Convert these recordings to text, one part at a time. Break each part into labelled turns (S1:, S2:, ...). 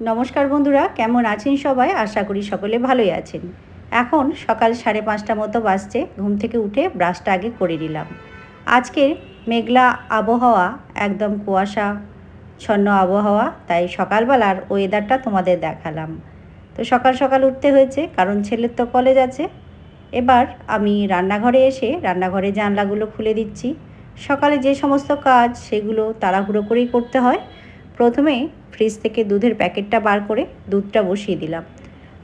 S1: নমস্কার বন্ধুরা, কেমন আছেন সবাই? আশা করি সকলে ভালোই আছেন। এখন সকাল সাড়ে পাঁচটা মতো বাজছে, ঘুম থেকে উঠে ব্রাশটা আগে করে নিলাম। আজকের মেঘলা আবহাওয়া, একদম কুয়াশা ছন্ন আবহাওয়া, তাই সকালবেলার ওয়েদারটা তোমাদের দেখালাম। তো সকাল সকাল উঠতে হয়েছে, কারণ ছেলের তো কলেজ আছে। এবার আমি রান্নাঘরে এসে রান্নাঘরে জানলাগুলো খুলে দিচ্ছি। সকালে যে সমস্ত কাজ, সেগুলো তাড়াহুড়ো করেই করতে হয়। প্রথমে ফ্রিজ থেকে দুধের প্যাকেটটা বার করে দুধটা বসিয়ে দিলাম।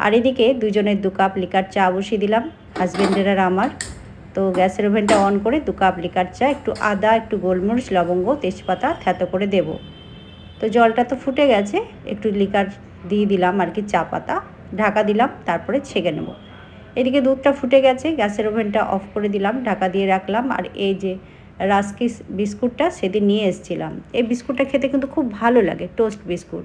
S1: আর এদিকে দুজনের দু কাপ লিকার চা বসিয়ে দিলাম। হাজব্যান্ডের আর আমার। তো গ্যাসের ওভেনটা অন করে দু কাপ লিকার চা, একটু আদা, একটু গোলমরিচ, লবঙ্গ, তেজপাতা থ্যাতো করে দেব। তো জলটা তো ফুটে গেছে, একটু লিকার দিয়ে দিলাম আর কি চা পাতা। ঢাকা দিলাম, তারপরে ছেঁকে নেব। এদিকে দুধটা ফুটে গেছে, গ্যাসের ওভেনটা অফ করে দিলাম, ঢাকা দিয়ে রাখলাম। আর এই যে রাস্কিস বিস্কুটটা সেদিন নিয়ে এসেছিলাম। এই বিস্কুটটা খেতে কিন্তু খুব ভালো লাগে, টোস্ট বিস্কুট।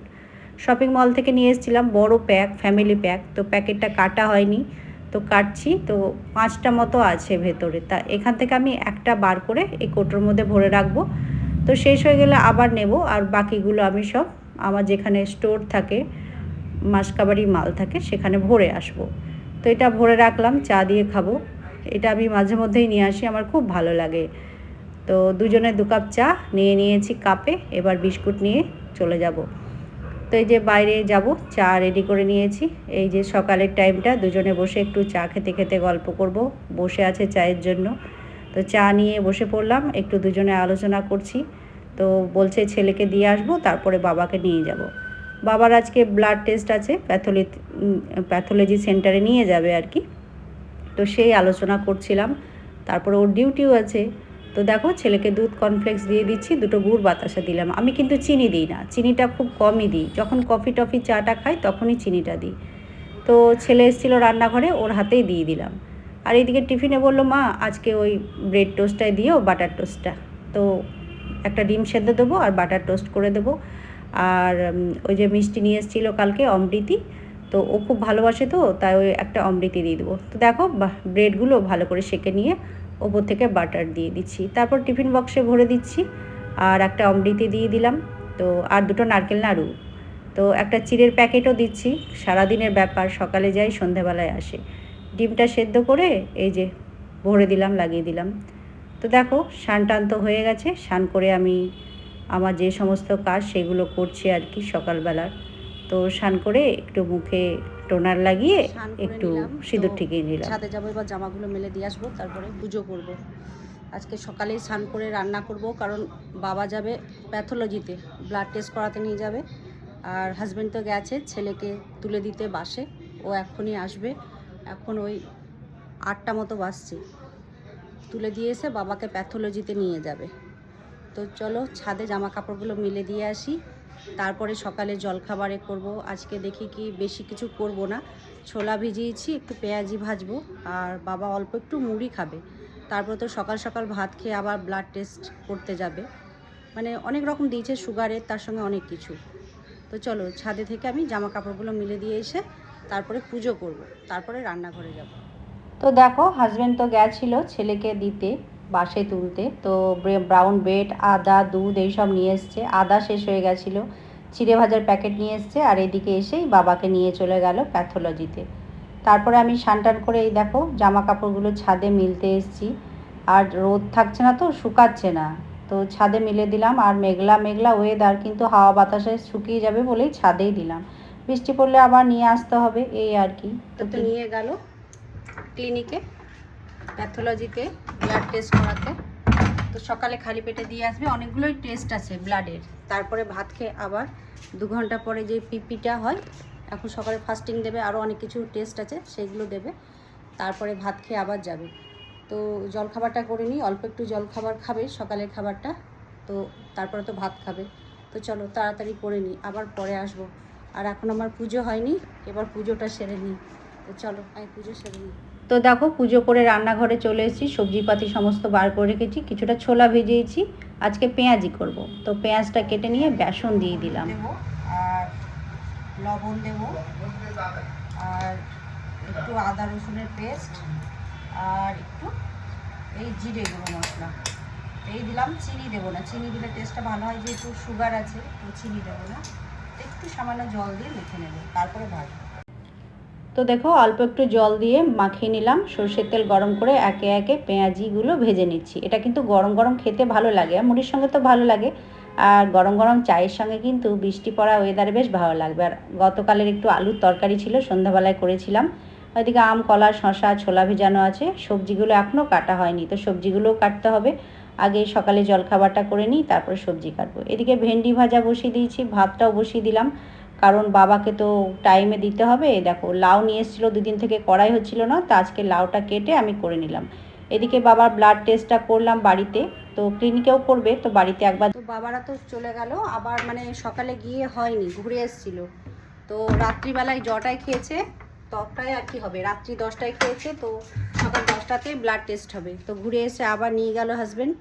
S1: শপিং মল থেকে নিয়ে এসেছিলাম বড় প্যাক, ফ্যামিলি প্যাক। তো প্যাকেটটা কাটা হয়নি, তো কাটছি। তো পাঁচটা মতো আছে ভেতরে। তা এখান থেকে আমি একটা বার করে এই কোটোর মধ্যে ভরে রাখব। তো শেষ হয়ে গেলে আবার নেব। আর বাকিগুলো আমি সব আমার যেখানে স্টোর থাকে, মাসকাবাড়ি মাল থাকে, সেখানে ভরে আসব। তো এটা ভরে রাখলাম, চা দিয়ে খাব। এটা আমি মাঝে মধ্যেই নিয়ে আসি, আমার খুব ভালো লাগে। তো দুজনে দু কাপ চা নিয়ে নিয়েছি কাপে, এবার বিস্কুট নিয়ে চলে যাব। তো এই যে বাইরে যাব, চা রেডি করে নিয়েছি। এই যে সকালের টাইমটা দুজনে বসে একটু চা খেতে খেতে গল্প করব। বসে আছে চায়ের জন্য। তো চা নিয়ে বসে পড়লাম, একটু দুজনে আলোচনা করছি। তো বলছে ছেলেকে দিয়ে আসব, তারপরে বাবাকে নিয়ে যাব। বাবার আজকে ব্লাড টেস্ট আছে প্যাথোলি প্যাথোলজি সেন্টারে নিয়ে যাবে আর কি। তো সেই আলোচনা করছিলাম। তারপরে ওর ডিউটিও আছে। তো দেখো, ছেলেকে দুধ কর্নফ্লেক্স দিয়ে দিচ্ছি, দুটো গুড় বাতাসা দিলাম। আমি কিন্তু চিনি দিই না, চিনিটা খুব কমই দিই। যখন কফি টফি, চাটা খাই, তখনই চিনিটা দিই। তো ছেলে এসেছিল রান্নাঘরে, ওর হাতেই দিয়ে দিলাম। আর এইদিকে টিফিনে বলল, মা, আজকে ওই ব্রেড টোস্টটাই দিও বাটার টোস্টটা তো একটা ডিম সেদ্ধ দেবো আর বাটার টোস্ট করে দেবো। আর ওই যে মিষ্টি নিয়ে এসেছিল কালকে, অমৃতি। তো ও খুব ভালোবাসে তো, তাই ওই একটা অমৃতি দিয়ে দেবো। তো দেখো ব্রেডগুলো ভালো করে সেকে নিয়ে ওপর থেকে বাটার দিয়ে দিচ্ছি। তারপর টিফিন বক্সে ভরে দিচ্ছি আর একটা অমৃতি দিয়ে দিলাম। তো আর দুটো নারকেল নাড়ু। তো একটা চিড়ের প্যাকেটও দিচ্ছি। সারাদিনের ব্যাপার, সকালে যাই, সন্ধেবেলায় আসে। ডিমটা সেদ্ধ করে এই যে ভরে দিলাম, লাগিয়ে দিলাম। তো দেখো স্নান টান তো হয়ে গেছে। স্নান করে আমি আমার যে সমস্ত কাজ সেগুলো করছি আর কি সকালবেলার। তো স্নান করে একটু মুখে টোনার লাগিয়ে একটু সিঁদুর ঠিকিয়ে নিলাম।
S2: ছাদে যাব এবার জামাগুলো মেলে দিয়ে আসব তারপরে পুজো করব। আজকে সকালেই স্নান করে রান্না করব কারণ বাবা যাবে প্যাথোলজিতে ব্লাড টেস্ট করাতে নিয়ে যাবে। আর হাজব্যান্ড তো গেছে ছেলেকে তুলে দিতে বাসে ও এখনই আসবে। এখন ওই আটটা মতো বাসছে তুলে দিয়ে এসে বাবাকে প্যাথোলজিতে নিয়ে যাবে। তো চলো ছাদে জামা কাপড়গুলো মিলে দিয়ে আসি। তারপরে সকালে জলখাবারে করব। আজকে দেখি কি বেশি কিছু করব না। ছোলা ভিজিয়েছি, একটু পেঁয়াজি ভাজবো, আর বাবা অল্প একটু মুড়ি খাবে। তারপর তো সকাল সকাল ভাত খেয়ে আবার ব্লাড টেস্ট করতে যাবে। মানে অনেক রকম দিয়েছে সুগারের তার সঙ্গে অনেক কিছু। তো চলো, ছাদে থেকে আমি জামা কাপড়গুলো মিলে দিয়ে এসে তারপরে পুজো করব। তারপরে রান্নাঘরে যাব।
S1: তো দেখো হাজব্যান্ড তো গেছিল ছেলেকে দিতে। বাসে তুলতে। তো ব্রাউন ব্রেড আদা দুধ এইসব নিয়ে এসছে। আদা শেষ হয়ে গেছিল। চিড়ে ভাজার প্যাকেট নিয়ে এসছে আর এদিকে এসেই বাবাকে নিয়ে চলে গেল প্যাথোলজিতে তারপরে আমি সানটান করে এই দেখো জামা কাপড়গুলো ছাদে মিলতে এসছি। আর রোদ থাকছে না তো শুকাচ্ছে না। তো ছাদে মিলে দিলাম আর মেঘলা মেঘলা ওয়েদার কিন্তু হাওয়া বাতাসে শুকিয়ে যাবে বলেই ছাদেই দিলাম। বৃষ্টি পড়লে আবার নিয়ে আসতে হবে এই আর কি।
S2: তো তো নিয়ে গেল ক্লিনিকে প্যাথোলজিতে ব্লাড টেস্ট করাতে। তো সকালে খালি পেটে দিয়ে আসবে। অনেকগুলোই টেস্ট আছে ব্লাডের তারপরে ভাত খেয়ে আবার দু ঘণ্টা পরে যে পিপিটা হয়, এখন সকালে ফাস্টিং দেবে আরও অনেক কিছু টেস্ট আছে, সেগুলো দেবে। তারপরে ভাত খেয়ে আবার যাবে। তো জলখাবারটা করে নিই, অল্প একটু জলখাবার খাবে, সকালের খাবারটা। তো তারপরে তো ভাত খাবে। তো চলো তাড়াতাড়ি করে নিই, আবার পরে আসব। আর এখন আমার পুজো হয়নি, এবার পুজোটা সেরে নিই। তো চলো, আমি পুজো সেরে নিই।
S1: তো দেখো পুজো করে রান্নাঘরে চলে এসেছি, সবজিপাতি সমস্ত বার করে রেখেছি, কিছুটা ছোলা ভেজেছি, আজকে পেঁয়াজি করব। তো পেঁয়াজটা কেটে নিয়ে বেসন দিয়ে দিলাম।
S2: আর লবণ দেবো, আর একটু আদা রসুনের পেস্ট, আর একটু এই জিরে গুঁড়ো মশলা। এই দিলাম, চিনি দেবো না, চিনি দিলে টেস্টটা ভালো হয়, যেহেতু সুগার আছে, তো চিনি দেবো না। একটু সামান্য জল দিয়ে মেখে নেবে, তারপরে ভাজবো।
S1: তো দেখো অল্প একটু জল দিয়ে মাখিয়ে নিলাম। সর্ষের তেল গরম করে একে একে পেঁয়াজিগুলো ভেজে নিচ্ছি। এটা কিন্তু গরম গরম খেতে ভালো লাগে, আর মুড়ির সঙ্গে তো ভালো লাগে। আর গরম গরম চায়ের সঙ্গে কিন্তু বৃষ্টি পড়া ওয়েদারে বেশ ভালো লাগবে। আর গতকালের একটু আলুর তরকারি ছিল, সন্ধ্যাবেলায় করেছিলাম। ওইদিকে আম, কলা শশা ছোলা ভেজানো আছে। সবজিগুলো এখনও কাটা হয়নি, তো সবজিগুলোও কাটতে হবে। আগে সকালে জলখাবারটা করে নিই, তারপরে সবজি কাটবো। এদিকে ভেন্ডি ভাজা বসিয়ে দিয়েছি, ভাতটাও বসিয়ে দিলাম। কারণ বাবাকে তো টাইমে দিতে হবে। দেখো, লাউ নিয়ে এসেছিল, দুদিন থেকে করাই হচ্ছিল না, তো আজকে লাউটা কেটে আমি করে নিলাম। এদিকে বাবার ব্লাড টেস্টটা করলাম বাড়িতে, তো ক্লিনিকেও করবে, তো বাড়িতে একবার
S2: তো বাবারা তো চলে গেল, আবার মানে সকালে গিয়ে হয়নি, ঘুরে এসেছিল। তো রাত্রিবেলায় জটায় খেয়েছে তবটাই আর কি হবে, রাত্রি দশটায় খেয়েছে, তো সকাল দশটাতেই ব্লাড টেস্ট হবে। তো ঘুরে এসে আবার নিয়ে গেল হাজবেন্ড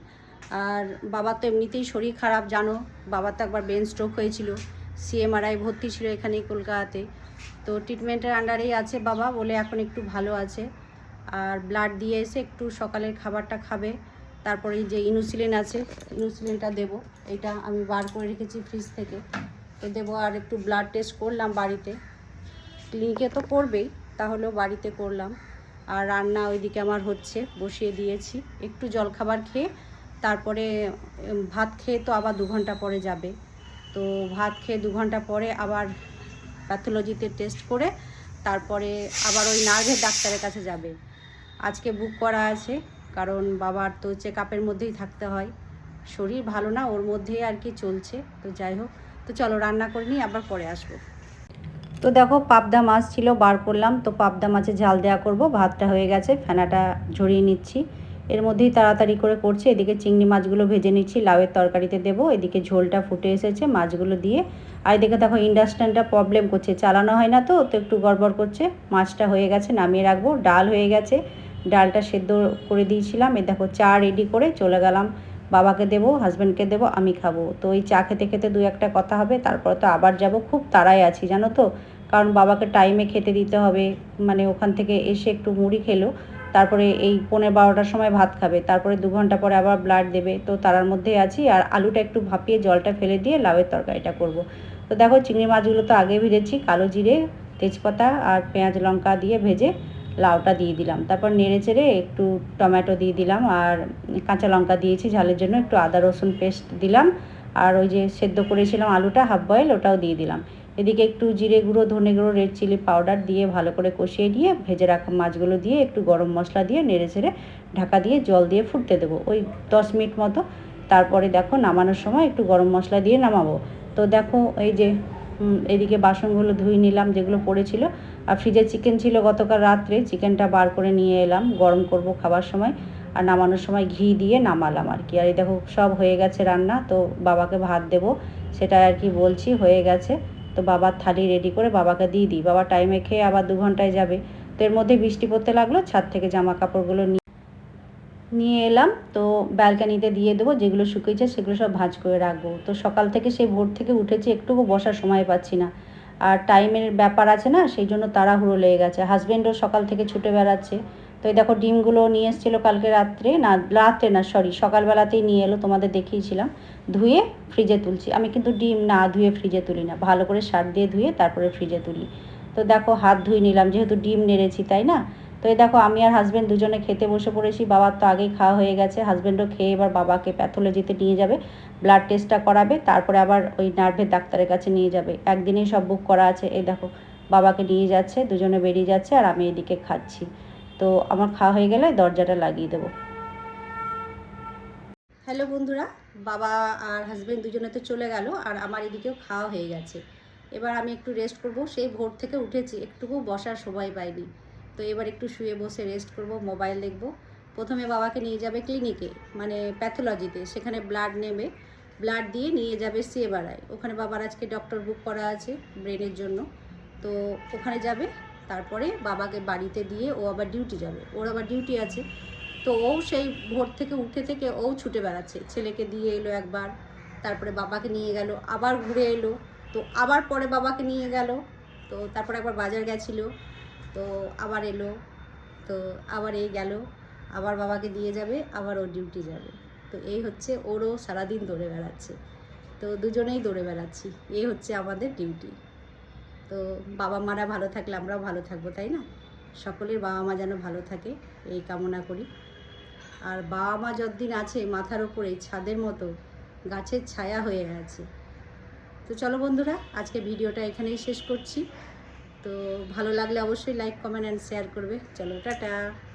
S2: আর বাবার তো এমনিতেই শরীর খারাপ, জানো, বাবার তো একবার ব্রেন স্ট্রোক হয়েছিল। সিএমআরআই ভর্তি ছিল এখানেই কলকাতাতে। তো ট্রিটমেন্টের আন্ডারেই আছে বাবা, বলে এখন একটু ভালো আছে। আর ব্লাড দিয়ে এসে একটু সকালের খাবারটা খাবে। তারপরে যে ইনুসিলিন আছে ইনুসিলিনটা দেবো। এটা আমি বার করে রেখেছি ফ্রিজ থেকে। তো দেবো আর একটু ব্লাড টেস্ট করলাম বাড়িতে। ক্লিনিকে তো করবেই, তাহলেও বাড়িতে করলাম। আর রান্না ওইদিকে আমার হচ্ছে, বসিয়ে দিয়েছি। একটু জলখাবার খেয়ে, তারপরে ভাত খেয়ে তো আবার দু ঘণ্টা পরে যাবে। তো ভাত খেয়ে দু ঘণ্টা পরে আবার প্যাথোলজিতে টেস্ট করে তারপরে আবার ওই নার্ভের ডাক্তারের কাছে যাবে। আজকে বুক করা আছে, কারণ বাবার তো চেক আপের মধ্যেই থাকতে হয়। শরীর ভালো না, ওর মধ্যেই আর কি চলছে, তো যাই হোক। তো চলো রান্না করে নিই, আবার পরে আসব।
S1: তো দেখো পাবদা মাছ ছিল, বার করলাম। তো পাবদা মাছে ঝাল দেওয়া করব, ভাতটা হয়ে গেছে, ফেনাটা ঝরিয়ে নিচ্ছি। এর মধ্যেই তাড়াতাড়ি করে করছে। এদিকে চিংড়ি মাছগুলো ভেজে নিচ্ছি, লাউয়ের তরকারিতে দেবো। এদিকে ঝোলটা ফুটে এসেছে মাছগুলো দিয়ে। আর এদিকে দেখো ইন্ডাকশানটা প্রবলেম করছে, চালানো হয় না তো তো একটু গড়বড় করছে। মাছটা হয়ে গেছে, নামিয়ে রাখব। ডাল হয়ে গেছে, ডালটা সেদ্ধ করে দিয়েছিলাম। এ দেখো চা রেডি করে চলে গেলাম। বাবাকে দেবো হাজব্যান্ডকে দেবো, আমি খাব। তো ওই চা খেতে খেতে দু একটা কথা হবে, তারপর তো আবার যাব। খুব তাড়ায় আছি, জানো তো? কারণ বাবাকে টাইমে খেতে দিতে হবে। মানে ওখান থেকে এসে একটু মুড়ি খেলো। তারপরে এই পনেরো বারোটার সময় ভাত খাবে, তারপরে দু ঘণ্টা পরে আবার ব্লাড দেবে। তো তারার মধ্যে আছি আর আলুটা একটু ভাপিয়ে জলটা ফেলে দিয়ে লাউয়ের তরকারিটা করব। তো দেখো চিংড়ি মাছগুলো তো আগে ভেজেছি, কালো জিরে, তেজপাতা আর পেঁয়াজ লঙ্কা দিয়ে ভেজে লাউটা দিয়ে দিলাম। তারপর নেড়ে চেড়ে একটু টমেটো দিয়ে দিলাম আর কাঁচা লঙ্কা দিয়েছি, ঝালের জন্য একটু আদা রসুন পেস্ট দিলাম। আর ওই যে সেদ্ধ করেছিলাম আলুটা হাফ বয়েল ওটাও দিয়ে দিলাম। এদিকে একটু জিরে গুঁড়ো, ধনে গুঁড়ো রেড চিলি পাউডার দিয়ে ভালো করে কষিয়ে দিয়ে ভেজে রাখা মাছগুলো দিয়ে একটু গরম মশলা দিয়ে নেড়ে ছেড়ে ঢাকা দিয়ে জল দিয়ে ফুটতে দেবো। ওই দশ মিনিট মতো। তারপরে দেখো নামানোর সময় একটু গরম মশলা দিয়ে নামাবো। তো দেখো এই যে এদিকে বাসনগুলো ধুয়ে নিলাম যেগুলো পড়েছিল। আর ফ্রিজে চিকেন ছিল গতকাল রাত্রে। চিকেনটা বার করে নিয়ে এলাম গরম করব খাবার সময়। আর নামানোর সময় ঘি দিয়ে নামালাম আর কি। আর এই দেখো সব হয়ে গেছে রান্না। তো বাবাকে ভাত দেবো, সেটা আর কি বলছি, হয়ে গেছে। তো বাবার থালি রেডি করে বাবাকে দিয়ে দিই। বাবা টাইমে খেয়ে আবার দু ঘন্টায় যাবে। তো এর মধ্যে বৃষ্টি পড়তে লাগল, ছাদ থেকে জামা কাপড়গুলো নিয়ে নিয়ে এলাম। তো ব্যালকানিতে দিয়ে দেবো, যেগুলো শুকিয়েছে সেগুলো সব ভাঁজ করে রাখব। তো সকাল থেকে সেই ভোর থেকে উঠেছি, একটুকু বসার সময় পাচ্ছি না। আর টাইমের ব্যাপার আছে না, সেই জন্য তাড়াহুড়ো লেগে গেছে। হাজব্যান্ডও সকাল থেকে ছুটে বেড়াচ্ছে। তো এই দেখো ডিমগুলো নিয়ে এসেছিল কালকে রাত্রে না রাত্রে না সরি সকালবেলাতেই নিয়ে এলো, তোমাদের দেখিয়েছিলাম। ধুয়ে ফ্রিজে তুলছি। আমি কিন্তু ডিম না ধুয়ে ফ্রিজে তুলি না। ভালো করে সার দিয়ে ধুয়ে তারপরে ফ্রিজে তুলি। তো দেখো হাত ধুয়ে নিলাম, যেহেতু ডিম নেড়েছি, তাই না? তো এই দেখো আমি আর হাজব্যান্ড দুজনে খেতে বসে পড়েছি। বাবার তো আগেই খাওয়া হয়ে গেছে। হাজব্যান্ডও খেয়ে এবার বাবাকে প্যাথোলজিতে নিয়ে যাবে। ব্লাড টেস্টটা করাবে। তারপরে আবার ওই নার্ভের ডাক্তারের কাছে নিয়ে যাবে। একদিনেই সব বুক করা আছে। এই দেখো বাবাকে নিয়ে যাচ্ছে, দুজনে বেরিয়ে যাচ্ছে আর আমি এদিকে খাচ্ছি। তো আমার খাওয়া হয়ে গেলে দরজাটা লাগিয়ে দেবো।
S2: হ্যালো বন্ধুরা বাবা আর হাজবেন্ড দুজনে তো চলে গেল আর আমার এদিকেও খাওয়া হয়ে গেছে। এবার আমি একটু রেস্ট করব। সেই ভোর থেকে উঠেছি, একটুকু বসার সময় পাইনি। তো এবার একটু শুয়ে বসে রেস্ট করব মোবাইল দেখব। প্রথমে বাবাকে নিয়ে যাবে ক্লিনিকে মানে প্যাথোলজিতে সেখানে ব্লাড নেবে ব্লাড দিয়ে নিয়ে যাবে সিএবারায় ওখানে বাবার আজকে ডক্টর বুক করা আছে ব্রেনের জন্য। তো ওখানে যাবে, তারপরে বাবাকে বাড়িতে দিয়ে ও আবার ডিউটি যাবে। ওর আবার ডিউটি আছে। তো ও সেই ভোর থেকে উঠে থেকে ও ছুটে বেড়াচ্ছে। ছেলেকে দিয়ে এলো একবার, তারপরে বাবাকে নিয়ে গেল, আবার ঘুরে এলো, তো আবার পরে বাবাকে নিয়ে গেল, তো তারপরে একবার বাজার গেছিল, তো আবার এলো, তো আবার এই গেল, আবার বাবাকে দিয়ে যাবে, আবার ও ডিউটি যাবে। তো এই হচ্ছে ওরও সারাদিন দৌড়ে বেড়াচ্ছে। তো দুজনেই দৌড়ে বেড়াচ্ছি, এই হচ্ছে আমাদের ডিউটি। তো বাবা মারা ভালো থাকলে আমরাও ভালো থাকব, তাই না? সকলের বাবা মা যেন ভালো থাকে, এই কামনা করি। আর বাবা মা যতদিন আছে মাথার ওপরে ছাদের মতো গাছের ছায়া হয়ে আছে। তো চলো বন্ধুরা, আজকে ভিডিওটা এখানেই শেষ করছি। তো ভালো লাগলে অবশ্যই লাইক কমেন্ট অ্যান্ড শেয়ার করবে। চলো, টাটা।